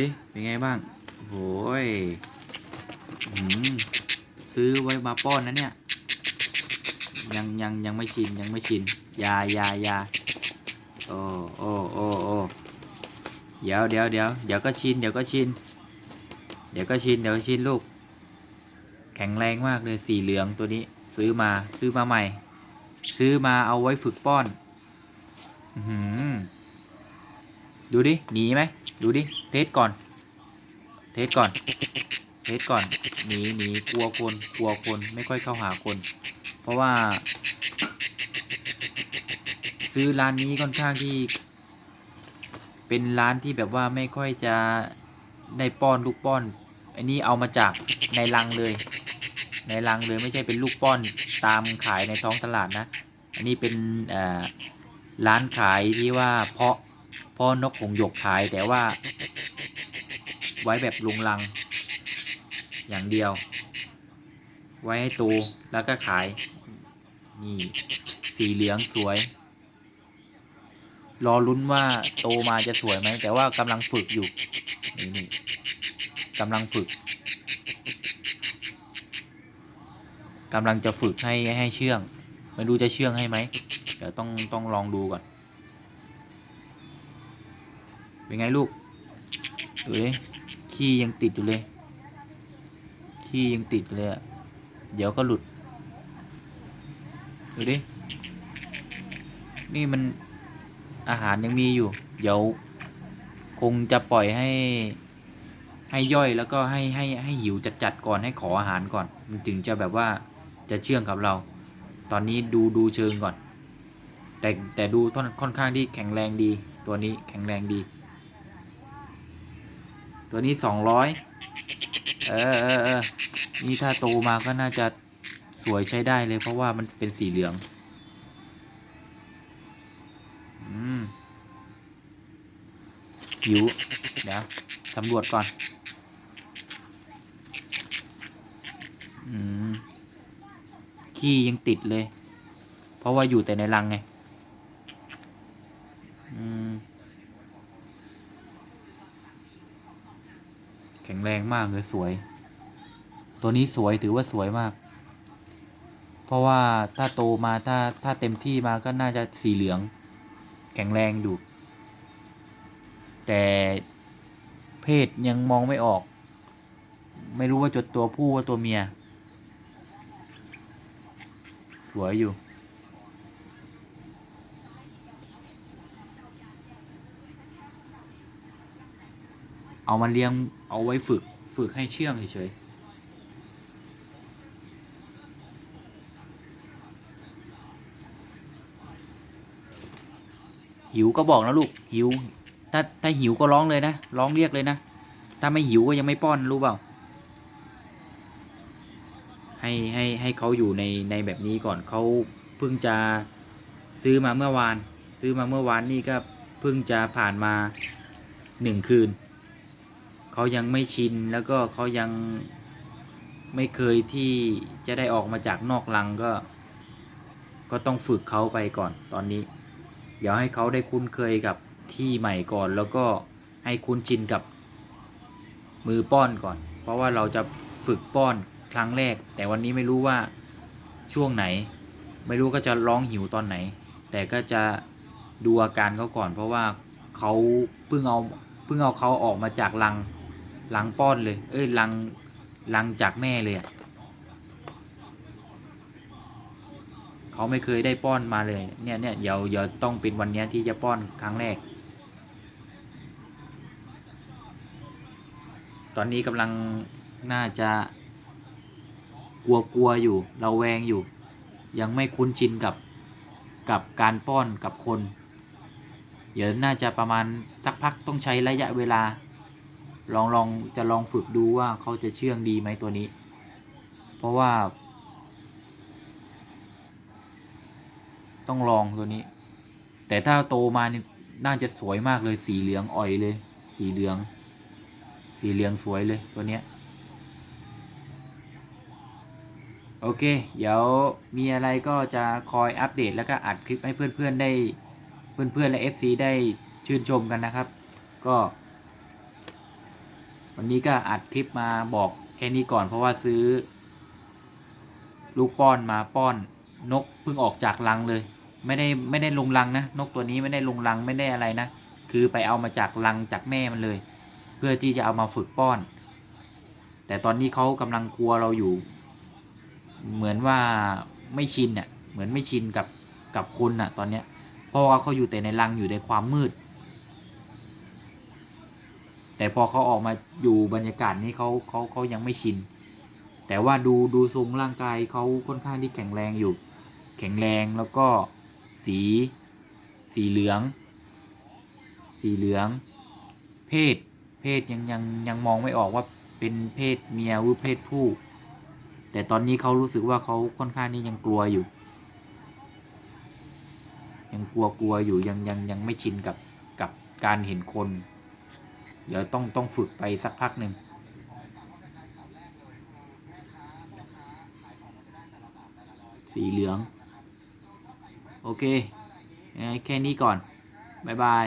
ดิเป็นไงบ้างโอ้ยซื้อไว้มาป้อนนะเนี่ย ยังยังยังไม่ชินยังไม่ชิน ยายายาโอ้โอ้โอ้โอ้เดี๋ยวเดี๋ยวเดี๋ยวเดี๋ยวก็ชินเดี๋ยวก็ชิน เดี๋ยวก็ชินเดี๋ยวก็ชินลูก แข็งแรงมากเลยสีเหลืองตัวนี้ ซื้อมาซื้อมาใหม่ ซื้อมาเอาไว้ฝึกป้อน อือหือ ดูดิ หนีไหม ดูดิ เทสก่อน เทสก่อน เทสก่อน หนีหนีกลัวคน กลัวคน ไม่ค่อยเข้าหาคน เพราะว่า ซื้อร้านนี้ค่อนข้างที่ เป็นร้านที่แบบว่าไม่ค่อยจะได้ป้อนลูกป้อน อันนี้เอามาจากในรังเลย ในรังเลยไม่ใช่เป็นลูกป้อนตามขายในท้องตลาดนะ อันนี้เป็นร้านขายที่ว่าเพาะ เพาะนกหงหยกขายแต่ว่า ไว้แบบลุงลัง อย่างเดียว ไว้ให้โตแล้วก็ขาย นี่ สีเหลืองสวย รอลุ้นว่าโตมาจะสวยไหม แต่ว่ากำลังฝึกอยู่ นี่นี่กำลังฝึกกำลังจะฝึกให้ให้เชื่อง ไม่รู้จะเชื่องให้ไหม เดี๋ยวต้องต้องลองดูก่อน เป็นไงลูกดูดิขี้ยังติดอยู่เลย ขี้ยังติดเลยอะเดี๋ยวก็หลุด ดูดิ นี่มันอาหารยังมีอยู่ เดี๋ยวคงจะปล่อยให้ให้ย่อยแล้วก็ให้ให้ให้หิวจัดๆก่อนให้ขออาหารก่อน มันถึงจะแบบว่าจะเชื่องกับเรา ตอนนี้ดูดูเชิงก่อน แต่แต่ดูค่อนค่อนข้างที่แข็งแรงดี ตัวนี้แข็งแรงดี ตัวนี้สองร้อยเออเออเออนี่ถ้าโตมาก็น่าจะสวยใช้ได้เลยเพราะว่ามันเป็นสีเหลืองอืมหิวเดี๋ยวสำรวจก่อนอืมขี้ยังติดเลย เพราะว่าอยู่แต่ในรังไง อืม ข็งแรงมากเลยสวย ตัวนี้สวยถือว่าสวยมาก เพราะว่าถ้าโตมาถ้าถ้าเต็มที่มาก็น่าจะสีเหลือง แข็งแรงอยู่แต่เพศยังมองไม่ออก ไม่รู้ว่าจดตัวผู้ว่าตัวเมีย สวยอยู่ เอามาเลี้ยงเอาไว้ฝึกฝึกให้เชื่องเฉยหิวก็บอกนะลูกหิว ถ้าถ้าหิวก็ร้องเลยนะร้องเรียกเลยนะ ถ้าไม่หิวก็ยังไม่ป้อนรู้เปล่า ให้ให้ให้เขาอยู่ในในแบบนี้ก่อนเขาเพิ่งจะซื้อมาเมื่อวาน ซื้อมาเมื่อวานนี่ก็เพิ่งจะผ่านมาหนึ่งคืน เขายังไม่ชินแล้วก็เขายังไม่เคยที่จะได้ออกมาจากนอกรังก็ ก็ต้องฝึกเขาไปก่อนตอนนี้ เดี๋ยวให้เขาได้คุ้นเคยกับที่ใหม่ก่อน แล้วก็ให้คุ้นชินกับมือป้อนก่อน เพราะว่าเราจะฝึกป้อนครั้งแรก แต่วันนี้ไม่รู้ว่าช่วงไหน ไม่รู้ก็จะร้องหิวตอนไหน แต่ก็จะดูอาการเขาก่อน เพราะว่าเขาเพิ่งเอาเพิ่งเอาเขาออกมาจากรัง รังป้อนเลย เอ้ยรังรังจากแม่เลยอะเขาไม่เคยได้ป้อนมาเลย เนี่ยเนี่ยเดี๋ยวเดี๋ยวต้องเป็นวันนี้ที่จะป้อนครั้งแรก ตอนนี้กำลังน่าจะกลัวกลัวๆอยู่เราแวงอยู่ ยังไม่คุ้นชินกับกับการป้อนกับคน เดี๋ยวน่าจะประมาณสักพักต้องใช้ระยะเวลา ลองลองจะลองฝึกดูว่าเขาจะเชื่องดีไหมตัวนี้ เพราะว่า ต้องลองตัวนี้ แต่ถ้าโตมานี่น่าจะสวยมากเลยสีเหลืองอ่อยเลย สีเหลือง สีเหลืองสวยเลยตัวเนี้ยโอเค เดี๋ยวมีอะไรก็จะคอยอัปเดตแล้วก็อัดคลิปให้เพื่อนๆได้เพื่อนๆและ FC ได้ชื่นชมกันนะครับ ก็ วันนี้ก็อัดคลิปมาบอกแค่นี้ก่อนเพราะว่าซื้อ ลูกป้อนมาป้อนนกเพิ่งออกจากรังเลย ไม่ได้ไม่ได้ลงรังนะนกตัวนี้ไม่ได้ลงรังไม่ได้อะไรนะคือไปเอามาจากรังจากแม่มันเลย เพื่อที่จะเอามาฝึกป้อน แต่ตอนนี้เขากำลังกลัวเราอยู่ เหมือนว่าไม่ชินเนี่ยเหมือนไม่ชินกับกับคนน่ะ ตอนเนี้ยเพราะว่าเขาอยู่แต่ในรังอยู่ในความมืด แต่พอเขาออกมาอยู่บรรยากาศนี้เขาเขาเขายังไม่ชิน แต่ว่าดูดูทรงร่างกายเขาค่อนข้างที่แข็งแรงอยู่ แข็งแรงแล้วก็สี สีเหลือง สีเหลือง เพศ เพศยังยังยังมองไม่ออกว่าเป็นเพศเมียหรือเพศผู้ แต่ตอนนี้เขารู้สึกว่าเขาค่อนข้างนี่ยังกลัวอยู่ ยังกลัวกลัวอยู่ยังยังยังไม่ชินกับกับการเห็นคน เดี๋ยวต้องต้องฝึกไปสักพักหนึ่งสีเหลือง โอเคยังไงแค่นี้ก่อน บ๊ายบาย